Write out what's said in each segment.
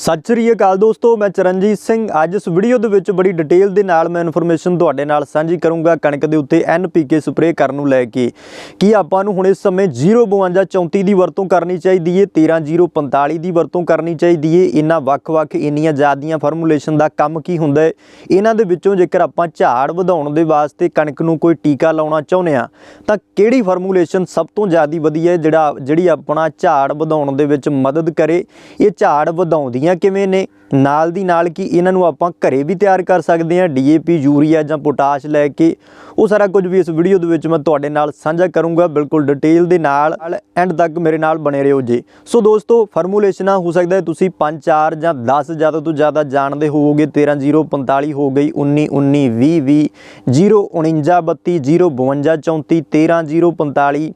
ਸਤਿ ਸ੍ਰੀ ਅਕਾਲ ਦੋਸਤੋ, ਮੈਂ ਚਰਨਜੀਤ ਸਿੰਘ। ਅੱਜ ਇਸ ਵੀਡੀਓ ਦੇ ਵਿੱਚ ਬੜੀ ਡਿਟੇਲ ਦੇ ਨਾਲ ਮੈਂ ਇਨਫੋਰਮੇਸ਼ਨ ਤੁਹਾਡੇ ਨਾਲ ਸਾਂਝੀ ਕਰੂੰਗਾ ਕਣਕ ਦੇ ਉੱਤੇ NPK ਸਪਰੇਅ ਕਰਨ ਨੂੰ ਲੈ ਕੇ। ਕੀ ਆਪਾਂ ਨੂੰ ਹੁਣ ਇਸ ਸਮੇਂ 05234 ਦੀ ਵਰਤੋਂ ਕਰਨੀ ਚਾਹੀਦੀ ਏ 13045 ਦੀ ਵਰਤੋਂ ਕਰਨੀ ਚਾਹੀਦੀ ਏ। ਇਹਨਾਂ ਵੱਖ-ਵੱਖ ਇੰਨੀਆਂ ਜ਼ਿਆਦੀਆਂ ਫਾਰਮੂਲੇਸ਼ਨ ਦਾ ਕੰਮ ਕੀ ਹੁੰਦਾ ਹੈ ਇਹਨਾਂ ਦੇ ਵਿੱਚੋਂ ਜੇਕਰ ਆਪਾਂ ਝਾੜ ਵਧਾਉਣ ਦੇ ਵਾਸਤੇ ਕਣਕ ਨੂੰ ਕੋਈ ਟੀਕਾ ਲਾਉਣਾ ਚਾਹੁੰਦੇ ਆ ਤਾਂ ਕਿਹੜੀ ਫਾਰਮੂਲੇਸ਼ਨ ਸਭ ਤੋਂ ਜ਼ਿਆਦਾ ਵਧੀਆ ਜਿਹੜਾ ਜਿਹੜੀ ਆਪਣਾ ਝਾੜ ਵਧਾਉਣ ਦੇ ਵਿੱਚ ਮਦਦ ਕਰੇ? ਇਹ ਝਾੜ ਵਧਾਉਂਦੀਆਂ ਕਿਵੇਂ ਨੇ? ਨਾਲ ਦੀ ਨਾਲ ਕੀ ਇਹਨਾਂ ਨੂੰ ਆਪਾਂ ਘਰੇ ਵੀ ਤਿਆਰ ਕਰ ਸਕਦੇ ਹਾਂ? ਡੀਏਪੀ ਯੂਰੀਆ ਜਾਂ ਪੋਟਾਸ਼ ਲੈ ਕੇ? ਉਹ ਸਾਰਾ ਕੁਝ ਵੀ ਇਸ ਵੀਡੀਓ ਦੇ ਵਿੱਚ ਮੈਂ ਤੁਹਾਡੇ ਨਾਲ ਸਾਂਝਾ ਕਰੂੰਗਾ। ਬਿਲਕੁਲ ਡਿਟੇਲ ਦੇ ਨਾਲ ਐਂਡ ਤੱਕ ਮੇਰੇ ਨਾਲ ਬਣੇ ਰਹੋ ਜੀ। ਸੋ ਦੋਸਤੋ ਫਾਰਮੂਲੇਸ਼ਨਾਂ ਹੋ ਸਕਦਾ ਹੈ ਤੁਸੀਂ 5 4 ਜਾਂ 10 ਜ਼ਿਆਦਾ ਤੋਂ ਜ਼ਿਆਦਾ ਜਾਣਦੇ ਹੋਵੋਗੇ। 13045 ਹੋ ਗਈ 19 19 20 20 049 32 052 34 13045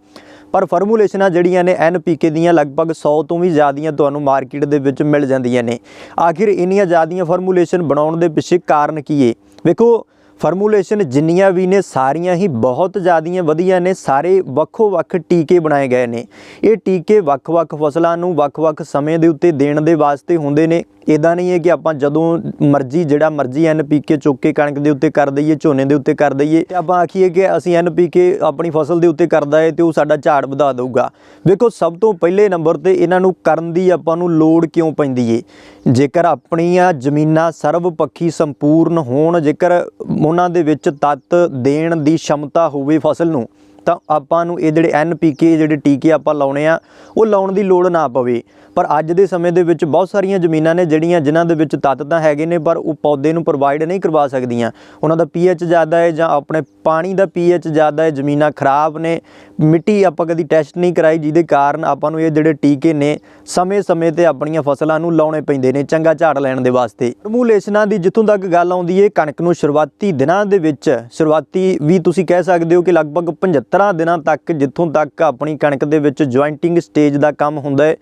ਪਰ ਫਾਰਮੂਲੇਸ਼ਨਾਂ ਜਿਹੜੀਆਂ ਨੇ NPK ਦੀਆਂ ਲਗਭਗ 100 ਤੋਂ ਵੀ ਜ਼ਿਆਦੀਆਂ ਤੁਹਾਨੂੰ ਮਾਰਕੀਟ ਦੇ ਵਿੱਚ ਮਿਲ ਜਾਂਦੀਆਂ ਨੇ। ਆਖਿਰ ਇੰਨੀਆਂ ਜ਼ਿਆਦੀਆਂ ਫਾਰਮੂਲੇਸ਼ਨ ਬਣਾਉਣ ਦੇ ਪਿੱਛੇ ਕਾਰਨ ਕੀ ਹੈ ਵੇਖੋ ਫਾਰਮੂਲੇਸ਼ਨ ਜਿੰਨੀਆਂ ਵੀ ਨੇ, ਸਾਰੀਆਂ ਹੀ ਬਹੁਤ ਜ਼ਿਆਦੀਆਂ ਵਧੀਆ ਨੇ, ਸਾਰੇ ਵੱਖੋ ਵੱਖ ਟੀਕੇ ਬਣਾਏ ਗਏ ਨੇ। ਇਹ ਟੀਕੇ ਵੱਖ-ਵੱਖ ਫਸਲਾਂ ਨੂੰ ਵੱਖ-ਵੱਖ ਸਮੇਂ ਦੇ ਉੱਤੇ ਦੇਣ ਦੇ ਵਾਸਤੇ ਹੁੰਦੇ ਨੇ। ਇਦਾਂ ਨਹੀਂ ਹੈ ਕਿ ਆਪਾਂ ਜਦੋਂ ਮਰਜ਼ੀ, ਜਿਹੜਾ ਮਰਜ਼ੀ NPK ਚੁੱਕ ਕੇ ਕਣਕ ਦੇ ਉੱਤੇ ਕਰ ਦਈਏ, ਝੋਨੇ ਦੇ ਉੱਤੇ ਕਰ ਦਈਏ, ਤੇ ਆਪਾਂ ਆਖੀਏ ਕਿ ਅਸੀਂ NPK ਆਪਣੀ ਫਸਲ ਦੇ ਉੱਤੇ ਕਰਦਾ ਹੈ ਤੇ ਉਹ ਸਾਡਾ ਝਾੜ ਵਧਾ ਦੇਊਗਾ। ਵੇਖੋ, ਸਭ ਤੋਂ ਪਹਿਲੇ ਨੰਬਰ ਤੇ ਇਹਨਾਂ ਨੂੰ ਕਰਨ ਦੀ ਆਪਾਂ ਨੂੰ ਲੋੜ ਕਿਉਂ ਪੈਂਦੀ ਏ? ਜੇਕਰ ਆਪਣੀਆਂ ਜ਼ਮੀਨਾਂ ਸਰਵਪੱਖੀ ਸੰਪੂਰਨ ਹੋਣ, ਜੇਕਰ ਉਹਨਾਂ ਦੇ ਵਿੱਚ ਤੱਤ ਦੇਣ ਦੀ ਸ਼ਮਤਾ ਹੋਵੇ ਫਸਲ ਨੂੰ ਤਾਂ ਆਪਾਂ ਨੂੰ ਇਹ ਜਿਹੜੇ NPK ਜਿਹੜੇ ਟੀਕੇ ਆਪਾਂ ਲਾਉਣੇ ਆ, ਉਹ ਲਾਉਣ ਦੀ ਲੋੜ ਨਾ ਪਵੇ। ਪਰ ਅੱਜ ਦੇ ਸਮੇਂ ਦੇ ਵਿੱਚ ਬਹੁਤ ਸਾਰੀਆਂ ਜ਼ਮੀਨਾਂ ਨੇ ਜਿਹੜੀਆਂ ਜਿਨ੍ਹਾਂ ਦੇ ਵਿੱਚ ਤੱਤ ਤਾਂ ਹੈਗੇ ਨੇ, ਪਰ ਉਹ ਪੌਦੇ ਨੂੰ ਪ੍ਰੋਵਾਈਡ ਨਹੀਂ ਕਰਵਾ ਸਕਦੀਆਂ। ਉਹਨਾਂ ਦਾ pH ਜ਼ਿਆਦਾ ਹੈ ਜਾਂ ਆਪਣੇ ਪਾਣੀ ਦਾ pH ਜ਼ਿਆਦਾ ਹੈ, ਜ਼ਮੀਨਾਂ ਖਰਾਬ ਨੇ, ਮਿੱਟੀ ਆਪਾਂ ਕਦੀ ਟੈਸਟ ਨਹੀਂ ਕਰਾਈ, ਜਿਹਦੇ ਕਾਰਨ ਆਪਾਂ ਨੂੰ ਇਹ ਜਿਹੜੇ ਟੀਕੇ ਨੇ, ਸਮੇਂ-ਸਮੇਂ ਤੇ ਆਪਣੀਆਂ ਫਸਲਾਂ ਨੂੰ ਲਾਉਣੇ ਪੈਂਦੇ ਨੇ, ਚੰਗਾ ਝਾੜ ਲੈਣ ਦੇ ਵਾਸਤੇ। ਫਾਰਮੂਲੇਸ਼ਨਾਂ ਦੀ ਜਿੱਥੋਂ ਤੱਕ ਗੱਲ ਆਉਂਦੀ ਹੈ ਕਣਕ ਨੂੰ ਸ਼ੁਰੂਆਤੀ ਦਿਨਾਂ ਦੇ ਵਿੱਚ, ਸ਼ੁਰੂਆਤੀ ਵੀ ਤੁਸੀਂ ਕਹਿ ਸਕਦੇ ਹੋ ਕਿ ਲਗਭਗ 75 ਦਿਨਾਂ ਤੱਕ ਜਿੱਥੋਂ ਤੱਕ ਆਪਣੀ ਕਣਕ ਦੇ ਵਿੱਚ ਜੁਆਇੰਟਿੰਗ ਸਟੇਜ ਦਾ ਕੰਮ ਹੁੰਦਾ ਹੈ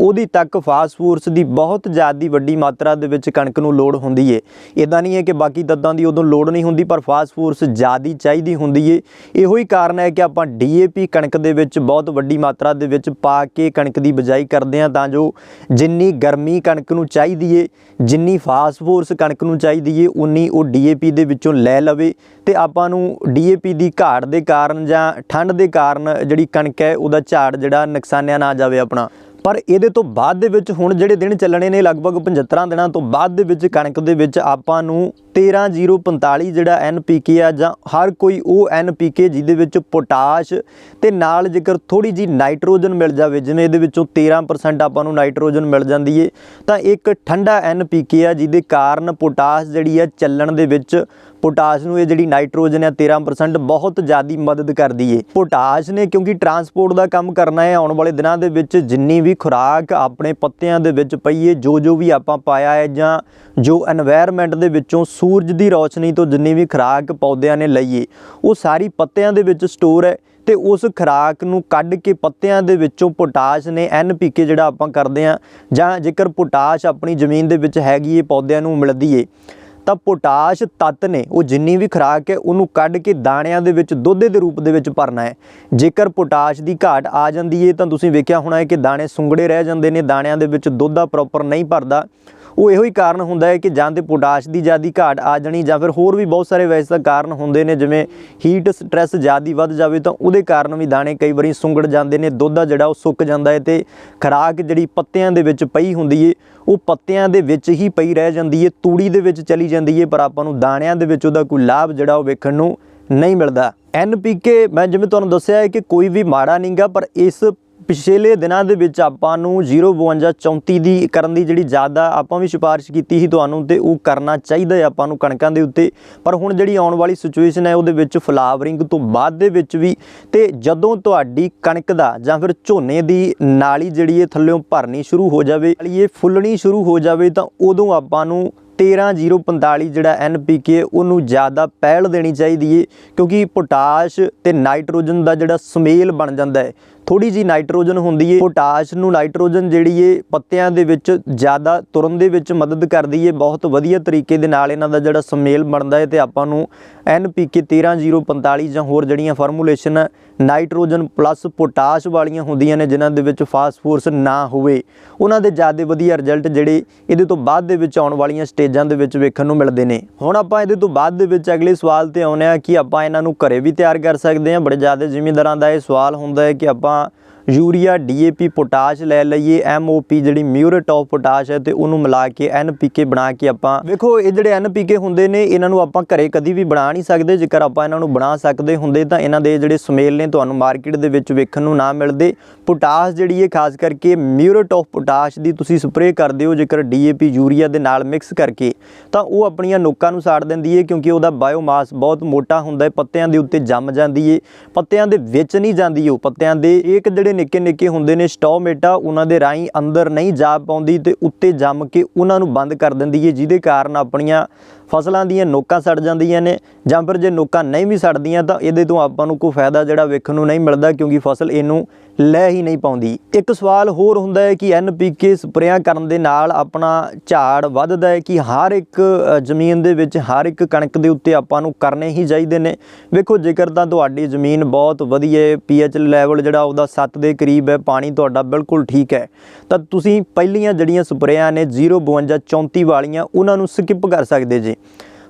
ਉਹਦੀ ਤੱਕ ਫਾਸਫੋਰਸ ਦੀ ਬਹੁਤ ਜ਼ਿਆਦਾ ਵੱਡੀ ਮਾਤਰਾ ਦੇ ਵਿੱਚ ਕਣਕ ਨੂੰ ਲੋੜ ਹੁੰਦੀ ਏ। ਇਦਾਂ ਨਹੀਂ ਹੈ ਕਿ ਬਾਕੀ ਤੱਤਾਂ ਦੀ ਉਦੋਂ ਲੋੜ ਨਹੀਂ ਹੁੰਦੀ, ਪਰ ਫਾਸਫੋਰਸ ਜ਼ਿਆਦਾ ਚਾਹੀਦੀ ਹੁੰਦੀ ਏ। ਇਹੋ ਹੀ ਕਾਰਨ ਹੈ ਕਿ ਆਪਾਂ ਡੀਏਪੀ ਕਣਕ ਦੇ ਵਿੱਚ ਬਹੁਤ ਵੱਡੀ ਮਾਤਰਾ ਦੇ ਵਿੱਚ ਪਾ ਕੇ ਕਣਕ ਦੀ ਬਜਾਈ ਕਰਦੇ ਹਾਂ, ਤਾਂ ਜੋ ਜਿੰਨੀ ਗਰਮੀ ਕਣਕ ਨੂੰ ਚਾਹੀਦੀ ਏ, ਜਿੰਨੀ ਫਾਸਫੋਰਸ ਕਣਕ ਨੂੰ ਚਾਹੀਦੀ ਏ, ਉਨੀ ਉਹ ਡੀਏਪੀ ਦੇ ਵਿੱਚੋਂ ਲੈ ਲਵੇ। ਤੇ ਆਪਾਂ ਨੂੰ ਡੀਏਪੀ ਦੀ ਘਾਟ ਦੇ ਕਾਰਨ ਜਾਂ ਠੰਡ ਦੇ ਕਾਰਨ ਜਿਹੜੀ ਕਣਕ ਹੈ, ਉਹਦਾ ਝਾੜ ਜਿਹੜਾ ਨੁਕਸਾਨਿਆ ਨਾ ਜਾਵੇ ਆਪਣਾ। ਪਰ ਇਹਦੇ ਤੋਂ ਬਾਅਦ ਦੇ ਵਿੱਚ ਹੁਣ ਜਿਹੜੇ ਦਿਨ ਚੱਲਣੇ ਨੇ ਲਗਭਗ 75 ਦਿਨਾਂ ਤੋਂ ਬਾਅਦ ਦੇ ਵਿੱਚ ਕਣਕ ਦੇ ਵਿੱਚ ਆਪਾਂ ਨੂੰ 13045 ਜਿਹੜਾ ਐਨਪੀਕੇ ਆ ਜਾਂ ਹਰ ਕੋਈ ਉਹ ਐਨਪੀਕੇ ਜਿਹਦੇ ਵਿੱਚ ਪੋਟਾਸ਼ ਤੇ ਨਾਲ ਜੇਕਰ ਥੋੜੀ ਜੀ ਨਾਈਟ੍ਰੋਜਨ ਮਿਲ ਜਾਵੇ ਜਿਵੇਂ ਇਹਦੇ ਵਿੱਚੋਂ 13% ਆਪਾਂ ਨੂੰ ਨਾਈਟ੍ਰੋਜਨ ਮਿਲ ਜਾਂਦੀ ਏ, ਤਾਂ ਇੱਕ ਠੰਡਾ ਐਨਪੀਕੇ ਆ ਜਿਹਦੇ ਕਾਰਨ ਪੋਟਾਸ਼ ਜਿਹੜੀ ਆ ਚੱਲਣ ਦੇ ਵਿੱਚ ਪੋਟਾਸ਼ ਨੂੰ ਇਹ ਜਿਹੜੀ ਨਾਈਟ੍ਰੋਜਨ ਆ 13% ਬਹੁਤ ਜ਼ਿਆਦੀ ਮਦਦ ਕਰਦੀ ਏ। ਪੋਟਾਸ਼ ਨੇ ਕਿਉਂਕਿ ਟਰਾਂਸਪੋਰਟ ਦਾ ਕੰਮ ਕਰਨਾ ਹੈ ਆਉਣ ਵਾਲੇ ਦਿਨਾਂ ਦੇ ਵਿੱਚ ਜਿੰਨੀ ਵੀ ਖੁਰਾਕ ਆਪਣੇ ਪੱਤਿਆਂ ਦੇ ਵਿੱਚ ਪਈ ਏ ਜੋ ਜੋ ਵੀ ਆਪਾਂ ਪਾਇਆ ਹੈ ਜਾਂ ਜੋ এনवायरमेंट ਦੇ ਵਿੱਚੋਂ ਸੂਰਜ ਦੀ ਰੌਸ਼ਨੀ ਤੋਂ ਜਿੰਨੀ ਵੀ ਖੁਰਾਕ ਪੌਦਿਆਂ ਨੇ ਲਈਏ, ਉਹ ਸਾਰੀ ਪੱਤਿਆਂ ਦੇ ਵਿੱਚ ਸਟੋਰ ਹੈ ਤੇ ਉਸ ਖੁਰਾਕ ਨੂੰ ਕੱਢ ਕੇ ਪੱਤਿਆਂ ਦੇ ਵਿੱਚੋਂ ਪੋਟਾਸ਼ ਨੇ NPK ਜਿਹੜਾ ਆਪਾਂ ਕਰਦੇ ਆ ਜਾਂ ਜੇਕਰ ਪੋਟਾਸ਼ ਆਪਣੀ ਜ਼ਮੀਨ ਦੇ ਵਿੱਚ ਹੈਗੀ ਏ, ਪੌਦਿਆਂ ਨੂੰ ਮਿਲਦੀ ਏ, ਤਾਂ ਪੋਟਾਸ਼ ਤੱਤ ਨੇ ਉਹ ਜਿੰਨੀ ਵੀ ਖੁਰਾਕ ਹੈ, ਉਹਨੂੰ ਕੱਢ ਕੇ ਦਾਣਿਆਂ ਦੇ ਵਿੱਚ, ਦੁੱਧ ਦੇ ਰੂਪ ਦੇ ਵਿੱਚ ਭਰਨਾ ਹੈ। ਜੇਕਰ ਪੋਟਾਸ਼ ਦੀ ਘਾਟ ਆ ਜਾਂਦੀ ਹੈ ਤਾਂ ਤੁਸੀਂ ਵੇਖਿਆ ਹੋਣਾ ਹੈ ਕਿ ਦਾਣੇ ਸੁੰਗੜੇ ਰਹਿ ਜਾਂਦੇ ਨੇ, ਦਾਣਿਆਂ ਦੇ ਵਿੱਚ ਦੁੱਧ ਦਾ ਪ੍ਰੋਪਰ ਨਹੀਂ ਭਰਦਾ। ਉਹ ਇਹੋ ਹੀ ਕਾਰਨ ਹੁੰਦਾ ਹੈ ਕਿ ਜਾਂ ਤੇ ਪੋਟਾਸ਼ ਦੀ ਜ਼ਿਆਦੀ ਘਾਟ ਆ ਜਾਣੀ ਜਾਂ ਫਿਰ ਹੋਰ ਵੀ ਬਹੁਤ ਸਾਰੇ ਵੈਸੇ ਕਾਰਨ ਹੁੰਦੇ ਨੇ, ਜਿਵੇਂ ਹੀਟ ਸਟ੍ਰੈਸ ਜ਼ਿਆਦੀ ਵੱਧ ਜਾਵੇ ਤਾਂ ਉਹਦੇ ਕਾਰਨ ਵੀ ਦਾਣੇ ਕਈ ਵਾਰੀ ਸੁੰਗੜ ਜਾਂਦੇ ਨੇ, ਦੁੱਧ ਆ ਜਿਹੜਾ ਉਹ ਸੁੱਕ ਜਾਂਦਾ ਹੈ ਤੇ ਖਰਾਕ ਜਿਹੜੀ ਪੱਤਿਆਂ ਦੇ ਵਿੱਚ ਪਈ ਹੁੰਦੀ ਏ, ਉਹ ਪੱਤਿਆਂ ਦੇ ਵਿੱਚ ਹੀ ਪਈ ਰਹਿ ਜਾਂਦੀ ਏ, ਤੂੜੀ ਦੇ ਵਿੱਚ ਚਲੀ ਜਾਂਦੀ ਏ, ਪਰ ਆਪਾਂ ਨੂੰ ਦਾਣਿਆਂ ਦੇ ਵਿੱਚ ਉਹਦਾ ਕੋਈ ਲਾਭ ਜਿਹੜਾ ਉਹ ਵੇਖਣ ਨੂੰ ਨਹੀਂ ਮਿਲਦਾ। NPK ਮੈਂ ਜਿਵੇਂ ਤੁਹਾਨੂੰ ਦੱਸਿਆ ਹੈ ਕਿ ਕੋਈ ਵੀ ਮਾੜਾ ਨਹੀਂਗਾ ਪਰ ਇਸ ਪਿਛਲੇ ਦਿਨਾਂ ਦੇ ਵਿੱਚ ਆਪਾਂ ਨੂੰ 05234 ਦੀ ਕਰਨ ਦੀ ਜਿਹੜੀ ਜ਼ਿਆਦਾ ਆਪਾਂ ਵੀ ਸਿਫਾਰਿਸ਼ ਕੀਤੀ ਸੀ ਤੁਹਾਨੂੰ ਤੇ ਉਹ ਕਰਨਾ ਚਾਹੀਦਾ ਹੈ ਆਪਾਂ ਨੂੰ ਕਣਕਾਂ ਦੇ ਉੱਤੇ। ਪਰ ਹੁਣ ਜਿਹੜੀ ਆਉਣ ਵਾਲੀ ਸਿਚੁਏਸ਼ਨ ਹੈ ਉਹਦੇ ਵਿੱਚ ਫਲਾਵਰਿੰਗ ਤੋਂ ਬਾਅਦ ਦੇ ਵਿੱਚ ਵੀ ਤੇ ਜਦੋਂ ਤੁਹਾਡੀ ਕਣਕ ਦਾ ਜਾਂ ਫਿਰ ਝੋਨੇ ਦੀ ਨਾਲੀ ਜਿਹੜੀ ਇਹ ਥੱਲੇੋਂ ਭਰਨੀ ਸ਼ੁਰੂ ਹੋ ਜਾਵੇ ਇਹ ਫੁੱਲਣੀ ਸ਼ੁਰੂ ਹੋ ਜਾਵੇ ਤਾਂ ਉਦੋਂ ਆਪਾਂ ਨੂੰ 13045 ਜਿਹੜਾ NPK ਉਹਨੂੰ ਜ਼ਿਆਦਾ ਪਹਿਲ ਦੇਣੀ ਚਾਹੀਦੀ ਏ ਕਿਉਂਕਿ ਪੋਟਾਸ਼ ਤੇ ਨਾਈਟ੍ਰੋਜਨ ਦਾ ਜਿਹੜਾ ਸਮੇਲ ਬਣ ਜਾਂਦਾ ਹੈ। ਥੋੜੀ ਜੀ ਨਾਈਟ੍ਰੋਜਨ ਹੁੰਦੀ ਏ, ਪੋਟਾਸ਼ ਨੂੰ ਨਾਈਟ੍ਰੋਜਨ ਜਿਹੜੀ ਏ, ਪੱਤਿਆਂ ਦੇ ਵਿੱਚ ਜ਼ਿਆਦਾ ਤੁਰਨ ਦੇ ਵਿੱਚ ਮਦਦ ਕਰਦੀ ਏ, ਬਹੁਤ ਵਧੀਆ ਤਰੀਕੇ ਦੇ ਨਾਲ ਇਹਨਾਂ ਦਾ ਜਿਹੜਾ ਸਮੇਲ ਬਣਦਾ ਏ ਤੇ ਆਪਾਂ ਨੂੰ NPK 13045 ਜਾਂ ਹੋਰ ਜਿਹੜੀਆਂ ਫਾਰਮੂਲੇਸ਼ਨ ਨਾਈਟ੍ਰੋਜਨ ਪਲੱਸ ਪੋਟਾਸ਼ ਵਾਲੀਆਂ ਹੁੰਦੀਆਂ ਨੇ, ਜਿਨ੍ਹਾਂ ਦੇ ਵਿੱਚ ਫਾਸਫੋਰਸ ਨਾ ਹੋਵੇ, ਉਹਨਾਂ ਦੇ ਜ਼ਿਆਦਾ ਵਧੀਆ ਰਿਜ਼ਲਟ ਜਿਹੜੇ ਇਹਦੇ ਤੋਂ ਬਾਅਦ ਦੇ ਵਿੱਚ ਆਉਣ ਵਾਲੀਆਂ ਸਟੇਜਾਂ ਦੇ ਵਿੱਚ ਵੇਖਣ ਨੂੰ ਮਿਲਦੇ ਨੇ। ਹੁਣ ਆਪਾਂ ਇਹਦੇ ਤੋਂ ਬਾਅਦ ਦੇ ਵਿੱਚ ਅਗਲੇ ਸਵਾਲ ਤੇ ਆਉਂਦੇ ਆ ਕਿ ਆਪਾਂ ਇਹਨਾਂ ਨੂੰ ਘਰੇ ਵੀ ਤਿਆਰ ਕਰ ਸਕਦੇ ਹਾਂ, ਬੜੇ ਜ਼ਿਆਦਾ ਜ਼ਿਮੀਂਦਾਰਾਂ ਦਾ ਇਹ ਸਵਾਲ ਹੁੰਦਾ ਹੈ ਕਿ ਆਪਾਂ ama ਯੂਰੀਆ ਡੀਏਪੀ ਪੋਟਾਸ਼ ਲੈ ਲਈਏ ਐਮਓਪੀ ਜਿਹੜੀ ਮਿਊਰੇਟ ਆਫ ਪੋਟਾਸ਼ ਹੈ ਤੇ ਉਹਨੂੰ ਮਿਲਾ ਕੇ ਐਨਪੀਕੇ ਬਣਾ ਕੇ ਆਪਾਂ ਵੇਖੋ, ਇਹ ਜਿਹੜੇ ਐਨਪੀਕੇ ਹੁੰਦੇ ਨੇ, ਇਹਨਾਂ ਨੂੰ ਆਪਾਂ ਘਰੇ ਕਦੀ ਵੀ ਬਣਾ ਨਹੀਂ ਸਕਦੇ। ਜੇਕਰ ਆਪਾਂ ਇਹਨਾਂ ਨੂੰ ਬਣਾ ਸਕਦੇ ਹੁੰਦੇ ਤਾਂ ਇਹਨਾਂ ਦੇ ਜਿਹੜੇ ਸਮੇਲ ਨੇ ਤੁਹਾਨੂੰ ਮਾਰਕੀਟ ਦੇ ਵਿੱਚ ਵੇਖਣ ਨੂੰ ਨਾ ਮਿਲਦੇ। ਪੋਟਾਸ਼ ਜਿਹੜੀ ਹੈ, ਖਾਸ ਕਰਕੇ ਮਿਊਰੇਟ ਆਫ ਪੋਟਾਸ਼ ਦੀ ਤੁਸੀਂ ਸਪਰੇਅ ਕਰਦੇ ਹੋ, ਜੇਕਰ ਡੀਏਪੀ ਯੂਰੀਆ ਦੇ ਨਾਲ ਮਿਕਸ ਕਰਕੇ, ਤਾਂ ਉਹ ਆਪਣੀਆਂ ਨੋਕਾਂ ਨੂੰ ਸਾੜ ਦਿੰਦੀ ਹੈ, ਕਿਉਂਕਿ ਉਹਦਾ ਬਾਇਓਮਾਸ ਬਹੁਤ ਮੋਟਾ ਹੁੰਦਾ ਹੈ, ਪੱਤਿਆਂ ਦੇ ਉੱਤੇ ਜੰਮ ਜਾਂਦੀ ਹੈ, ਪੱਤਿਆਂ ਦੇ ਵਿੱਚ ਨਹੀਂ ਜਾਂਦੀ ਉਹ, ਪੱਤਿਆਂ ਦੇ ਇੱਕ ਜਿਹੜੇ ਨਿੱਕੇ ਨਿੱਕੇ ਹੁੰਦੇ ਨੇ ਸਟੋਮੇਟਾ ਉਹਨਾਂ ਦੇ ਰਾਹੀਂ ਅੰਦਰ ਨਹੀਂ ਜਾ ਪਾਉਂਦੀ ਤੇ ਉੱਤੇ ਜੰਮ ਕੇ ਉਹਨਾਂ ਨੂੰ ਬੰਦ ਕਰ ਦਿੰਦੀ ਹੈ ਜਿਹਦੇ ਕਾਰਨ ਆਪਣੀਆਂ ਫਸਲਾਂ ਦੀਆਂ ਨੋਕਾਂ ਸੜ ਜਾਂਦੀਆਂ ਨੇ ਜਾਂ ਫਿਰ ਜੇ ਨੋਕਾਂ ਨਹੀਂ ਵੀ ਸੜਦੀਆਂ ਤਾਂ ਇਹਦੇ ਤੋਂ ਆਪਾਂ ਨੂੰ ਕੋਈ ਫਾਇਦਾ ਜਿਹੜਾ ਵੇਖਣ ਨੂੰ ਨਹੀਂ ਮਿਲਦਾ ਕਿਉਂਕਿ ਫਸਲ ਇਹਨੂੰ ਲੈ ਹੀ ਨਹੀਂ ਪਾਉਂਦੀ। ਇੱਕ ਸਵਾਲ ਹੋਰ ਹੁੰਦਾ ਹੈ ਕਿ ਐਨਪੀਕੇ ਸਪਰੇਆਂ ਕਰਨ ਦੇ ਨਾਲ ਆਪਣਾ ਝਾੜ ਵੱਧਦਾ ਹੈ ਕਿ ਹਰ ਇੱਕ ਜ਼ਮੀਨ ਦੇ ਵਿੱਚ ਹਰ ਇੱਕ ਕਣਕ ਦੇ ਉੱਤੇ ਆਪਾਂ ਨੂੰ ਕਰਨੇ ਹੀ ਚਾਹੀਦੇ ਨੇ। ਵੇਖੋ ਜੇਕਰ ਤਾਂ ਤੁਹਾਡੀ ਜ਼ਮੀਨ ਬਹੁਤ ਵਧੀਆ ਹੈ ਪੀਐਚ ਲੈਵਲ ਜਿਹੜਾ ਉਹਦਾ 7 ਦੇ ਕਰੀਬ ਹੈ, ਪਾਣੀ ਤੁਹਾਡਾ ਬਿਲਕੁਲ ਠੀਕ ਹੈ। ਤਾਂ ਤੁਸੀਂ ਪਹਿਲੀਆਂ ਜਿਹੜੀਆਂ ਸਪਰੇਆਂ ਨੇ 052 34 ਵਾਲੀਆਂ, ਉਹਨਾਂ ਨੂੰ ਸਕਿਪ ਕਰ ਸਕਦੇ ਜੀ।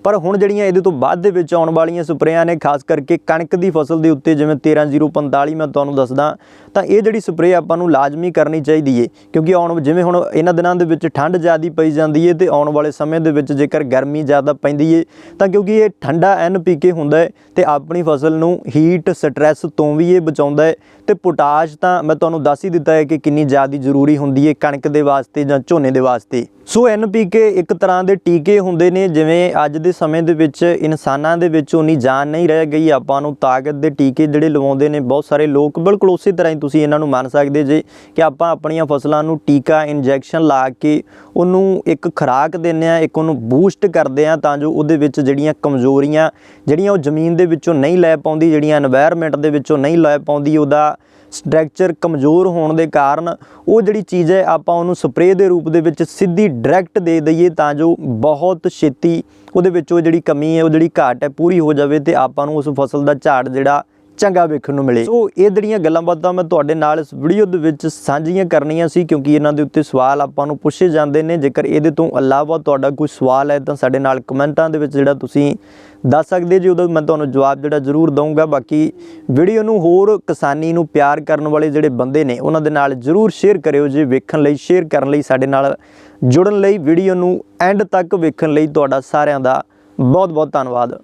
ਪਰ ਹੁਣ ਜਿਹੜੀਆਂ ਇਹਦੇ ਤੋਂ ਬਾਅਦ ਦੇ ਵਿੱਚ ਆਉਣ ਵਾਲੀਆਂ ਸਪਰੇਆਂ ਨੇ, ਖਾਸ ਕਰਕੇ ਕਣਕ ਦੀ ਫਸਲ ਦੇ ਉੱਤੇ ਜਿਵੇਂ 13045 ਮੈਂ ਤੁਹਾਨੂੰ ਦੱਸਦਾ, ਤਾਂ ਇਹ ਜਿਹੜੀ ਸਪਰੇਅ ਆਪਾਂ ਨੂੰ ਲਾਜ਼ਮੀ ਕਰਨੀ ਚਾਹੀਦੀ ਏ, ਕਿਉਂਕਿ ਆਉਣ ਜਿਵੇਂ ਹੁਣ ਇਹਨਾਂ ਦਿਨਾਂ ਦੇ ਵਿੱਚ ਠੰਡ ਜ਼ਿਆਦੀ ਪਈ ਜਾਂਦੀ ਏ ਤੇ ਆਉਣ ਵਾਲੇ ਸਮੇਂ ਦੇ ਵਿੱਚ ਜੇਕਰ ਗਰਮੀ ਜ਼ਿਆਦਾ ਪੈਂਦੀ ਏ, ਤਾਂ ਕਿਉਂਕਿ ਇਹ ਠੰਡਾ ਐਨਪੀਕੇ ਹੁੰਦਾ ਹੈ ਤੇ ਆਪਣੀ ਫਸਲ ਨੂੰ ਹੀਟ ਸਟ੍ਰੈਸ ਤੋਂ ਵੀ ਇਹ ਬਚਾਉਂਦਾ ਹੈ ਤੇ ਪੋਟਾਸ਼ ਤਾਂ ਮੈਂ ਤੁਹਾਨੂੰ ਦੱਸ ਹੀ ਦਿੱਤਾ ਹੈ ਕਿ ਕਿੰਨੀ ਜ਼ਿਆਦੀ ਜ਼ਰੂਰੀ ਹੁੰਦੀ ਹੈ ਕਣਕ ਦੇ ਵਾਸਤੇ ਜਾਂ ਝੋਨੇ ਦੇ ਵਾਸਤੇ। ਸੋ ਐੱਨ ਪੀ ਕੇ ਇੱਕ ਤਰ੍ਹਾਂ ਦੇ ਟੀਕੇ ਹੁੰਦੇ ਨੇ, ਜਿਵੇਂ ਅੱਜ ਦੇ ਸਮੇਂ ਦੇ ਵਿੱਚ ਇਨਸਾਨਾਂ ਦੇ ਵਿੱਚ ਉਨੀ ਜਾਨ ਨਹੀਂ ਰਹਿ ਗਈ। ਆਪਾਂ ਨੂੰ ਤਾਕਤ ਦੇ ਟੀਕੇ ਜਿਹੜੇ ਲਵਾਉਂਦੇ ਨੇ, ਬਹੁਤ ਸਾਰੇ ਲੋਕ ਬਿਲਕੁਲ ਉਸੇ ਤਰ੍ਹਾਂ ਹੀ ਤੁਸੀਂ ਇਹਨਾਂ ਨੂੰ ਮੰਨ ਸਕਦੇ ਜੇ ਕਿ ਆਪਾਂ ਆਪਣੀਆਂ ਫਸਲਾਂ ਨੂੰ ਟੀਕਾ, ਇੰਜੈਕਸ਼ਨ ਲਾ ਕੇ ਉਹਨੂੰ ਇੱਕ ਖਰਾਕ ਦਿੰਨੇ ਆ ਇੱਕ ਉਹਨੂੰ ਬੂਸਟ ਕਰਦੇ ਆ ਤਾਂ ਜੋ ਉਹਦੇ ਵਿੱਚ ਜਿਹੜੀਆਂ ਕਮਜ਼ੋਰੀਆਂ, ਜਿਹੜੀਆਂ ਉਹ ਜ਼ਮੀਨ ਦੇ ਵਿੱਚੋਂ ਨਹੀਂ ਲੈ ਪਾਉਂਦੀ, ਜਿਹੜੀਆਂ এনवायरमेंट ਦੇ ਵਿੱਚੋਂ ਨਹੀਂ ਲੈ ਪਾਉਂਦੀ, ਉਹਦਾ ਸਟਰਕਚਰ ਕਮਜ਼ੋਰ ਹੋਣ ਦੇ ਕਾਰਨ ਉਹ ਜਿਹੜੀ ਚੀਜ਼ ਹੈ, ਆਪਾਂ ਉਹਨੂੰ ਸਪਰੇਅ ਦੇ ਰੂਪ ਦੇ ਵਿੱਚ ਸਿੱਧੀ ਡਾਇਰੈਕਟ ਦੇ ਦਈਏ ਤਾਂ ਜੋ ਬਹੁਤ ਛੇਤੀ ਉਹਦੇ ਵਿੱਚ ਉਹ ਜਿਹੜੀ ਕਮੀ ਹੈ, ਉਹ ਜਿਹੜੀ ਘਾਟ ਹੈ, ਪੂਰੀ ਹੋ ਜਾਵੇ ਤੇ ਆਪਾਂ ਨੂੰ ਉਸ ਫਸਲ ਦਾ ਝਾੜ ਜਿਹੜਾ ਚੰਗਾ ਵੇਖਣ ਨੂੰ ਮਿਲੇ। ਸੋ ਇਹ ਜਿਹੜੀਆਂ ਗੱਲਾਂ ਬਾਤਾਂ ਮੈਂ ਤੁਹਾਡੇ ਨਾਲ ਇਸ ਵੀਡੀਓ ਦੇ ਵਿੱਚ ਸਾਂਝੀਆਂ ਕਰਨੀਆਂ ਸੀ, ਕਿਉਂਕਿ ਇਹਨਾਂ ਦੇ ਉੱਤੇ ਸਵਾਲ ਆਪਾਂ ਨੂੰ ਪੁੱਛੇ ਜਾਂਦੇ ਨੇ। ਜੇਕਰ ਇਹਦੇ ਤੋਂ ਇਲਾਵਾ ਤੁਹਾਡਾ ਕੋਈ ਸਵਾਲ ਹੈ, ਤਾਂ ਸਾਡੇ ਨਾਲ ਕਮੈਂਟਾਂ ਦੇ ਵਿੱਚ ਜਿਹੜਾ ਤੁਸੀਂ ਦੱਸ ਸਕਦੇ ਜੀ, ਉਹਦਾ ਮੈਂ ਤੁਹਾਨੂੰ ਜਵਾਬ ਜਿਹੜਾ ਜ਼ਰੂਰ ਦਊਂਗਾ। ਬਾਕੀ ਵੀਡੀਓ ਨੂੰ ਹੋਰ ਕਿਸਾਨੀ ਨੂੰ ਪਿਆਰ ਕਰਨ ਵਾਲੇ ਜਿਹੜੇ ਬੰਦੇ ਨੇ, ਉਹਨਾਂ ਦੇ ਨਾਲ ਜ਼ਰੂਰ ਸ਼ੇਅਰ ਕਰਿਓ ਜੀ, ਵੇਖਣ ਲਈ ਸ਼ੇਅਰ ਕਰਨ ਲਈ ਸਾਡੇ ਨਾਲ ਜੁੜਨ ਲਈ ਵੀਡੀਓ ਨੂੰ ਐਂਡ ਤੱਕ ਵੇਖਣ ਲਈ ਤੁਹਾਡਾ ਸਾਰਿਆਂ ਦਾ ਬਹੁਤ ਬਹੁਤ ਧੰਨਵਾਦ।